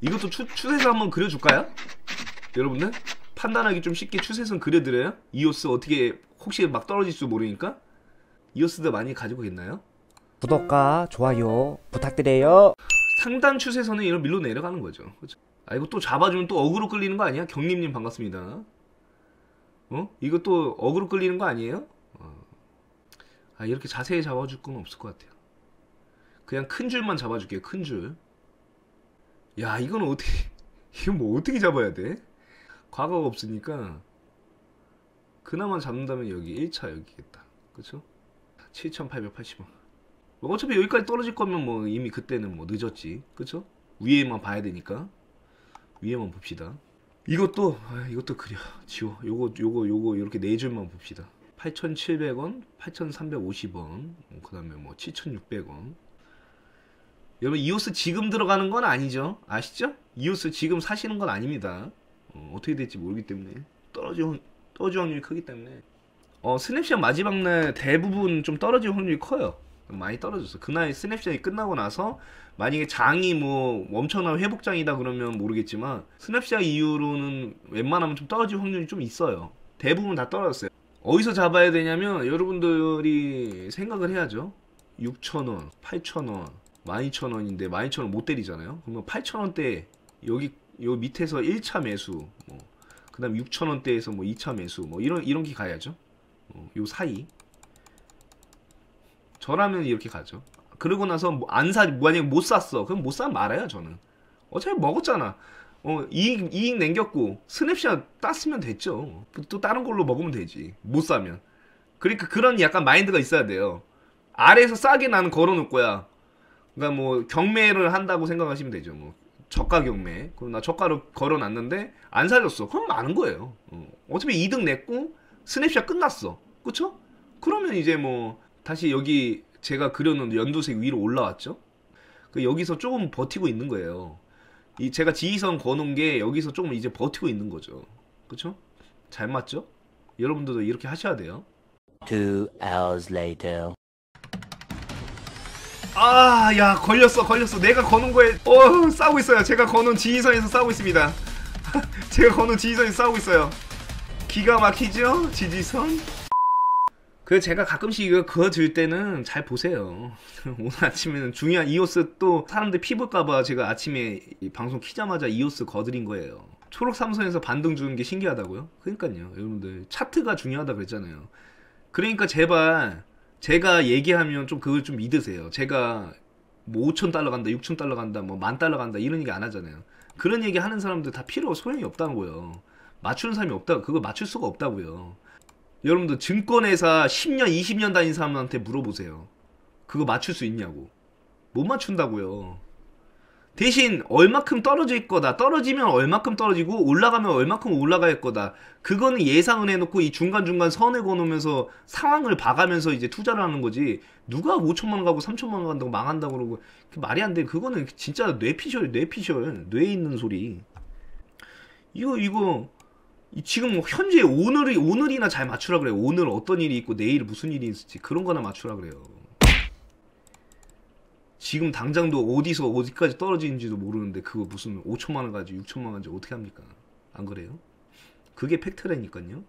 이것도 추, 추세선 한번 그려줄까요? 여러분들 판단하기 좀 쉽게 추세선 그려드려요? 이오스 어떻게 혹시 막 떨어질 줄 모르니까 이오스도 많이 가지고 있나요? 구독과 좋아요 부탁드려요. 상단 추세선은 이런 밀로 내려가는 거죠. 그죠? 아 이거 또 잡아주면 또 어그로 끌리는 거 아니야? 경림님 반갑습니다. 어? 이거 또 어그로 끌리는 거 아니에요? 어. 아 이렇게 자세히 잡아줄 건 없을 것 같아요. 그냥 큰 줄만 잡아줄게요. 큰 줄. 야 이건 어떻게 이거 뭐 어떻게 잡아야 돼? 과거가 없으니까 그나마 잡는다면 여기 1차 여기겠다. 그쵸? 7,880원. 뭐 어차피 여기까지 떨어질 거면 뭐 이미 그때는 뭐 늦었지. 그쵸? 위에만 봐야 되니까. 위에만 봅시다. 이것도 아, 이것도 그려. 지워. 요거 요거 요거 이렇게 네 줄만 봅시다. 8,700원, 8,350원, 그 다음에 뭐 7,600원. 여러분 이오스 지금 들어가는 건 아니죠. 아시죠? 이오스 지금 사시는 건 아닙니다. 어, 어떻게 될지 모르기 때문에 떨어질 확- 떨어질 확률이 크기 때문에 어, 스냅샷 마지막 날 대부분 좀 떨어질 확률이 커요. 많이 떨어졌어. 그날 스냅샷이 끝나고 나서 만약에 장이 뭐 엄청난 회복장이다 그러면 모르겠지만 스냅샷 이후로는 웬만하면 좀 떨어질 확률이 좀 있어요. 대부분 다 떨어졌어요. 어디서 잡아야 되냐면 여러분들이 생각을 해야죠. 6,000원, 8,000원, 12,000원인데 12,000원 못 때리잖아요. 그러면 8,000원대 여기 요 밑에서 1차 매수 뭐 그다음 6,000원대에서 뭐 2차 매수 뭐 이런 이런 게 가야죠. 어, 요 사이. 저라면 이렇게 가죠. 그러고 나서 뭐 안 사, 만약에 못 샀어. 그럼 못 사면 말아요, 저는. 어차피 먹었잖아. 어, 이익, 이익 남겼고, 스냅샷 땄으면 됐죠. 또 다른 걸로 먹으면 되지. 못 사면. 그러니까 그런 약간 마인드가 있어야 돼요. 아래에서 싸게 나는 걸어놓을 거야. 그러니까 뭐 경매를 한다고 생각하시면 되죠. 뭐 저가 경매. 그럼 나 저가로 걸어놨는데 안 살렸어. 그럼 많은 거예요. 어. 어차피 이득 냈고 스냅샷 끝났어. 그쵸? 그러면 이제 뭐 다시 여기 제가 그려놓은 연두색 위로 올라왔죠. 그 여기서 조금 버티고 있는 거예요. 이 제가 지휘선 거놓은 게 여기서 조금 이제 버티고 있는 거죠. 그쵸? 잘 맞죠? 여러분들도 이렇게 하셔야 돼요. Two hours later. 아, 야, 걸렸어, 걸렸어. 내가 거는 거에, 어, 싸우고 있어요. 제가 거는 지휘선에서 싸우고 있습니다. 제가 거는 지휘선에서 싸우고 있어요. 기가 막히죠? 지지선? 그 제가 가끔씩 이거 그어줄 때는 잘 보세요. 오늘 아침에는 중요한 이오스 또 사람들 피부일까봐 제가 아침에 이 방송 키자마자 이오스 거드린 거예요. 초록 삼선에서 반등 주는 게 신기하다고요? 그러니까요, 여러분들 차트가 중요하다 그랬잖아요. 그러니까 제발 제가 얘기하면 좀 그걸 좀 믿으세요. 제가 뭐 5천 달러 간다, 6천 달러 간다, 뭐 만 달러 간다 이런 얘기 안 하잖아요. 그런 얘기 하는 사람들 다 필요 소용이 없다고요. 맞추는 사람이 없다. 그거 맞출 수가 없다고요. 여러분들 증권회사 10년, 20년 다닌 사람한테 물어보세요. 그거 맞출 수 있냐고. 못 맞춘다고요. 대신 얼마큼 떨어질 거다. 떨어지면 얼마큼 떨어지고 올라가면 얼마큼 올라갈 거다. 그거는 예상을 해놓고 이 중간중간 선을 그어놓으면서 상황을 봐가면서 이제 투자를 하는 거지. 누가 5천만 원 가고 3천만 원 간다고 망한다고 그러고 그 말이 안 돼. 그거는 진짜 뇌피셜, 뇌피셜, 뇌에 있는 소리. 이거 이거 이 지금 뭐 현재 오늘이 오늘이나 잘 맞추라 그래요. 오늘 어떤 일이 있고 내일 무슨 일이 있을지 그런 거나 맞추라 그래요. 지금 당장도 어디서 어디까지 떨어지는지도 모르는데 그거 무슨 5천만 원 가지고 6천만 원 가지고 어떻게 합니까? 안 그래요? 그게 팩트라니까요.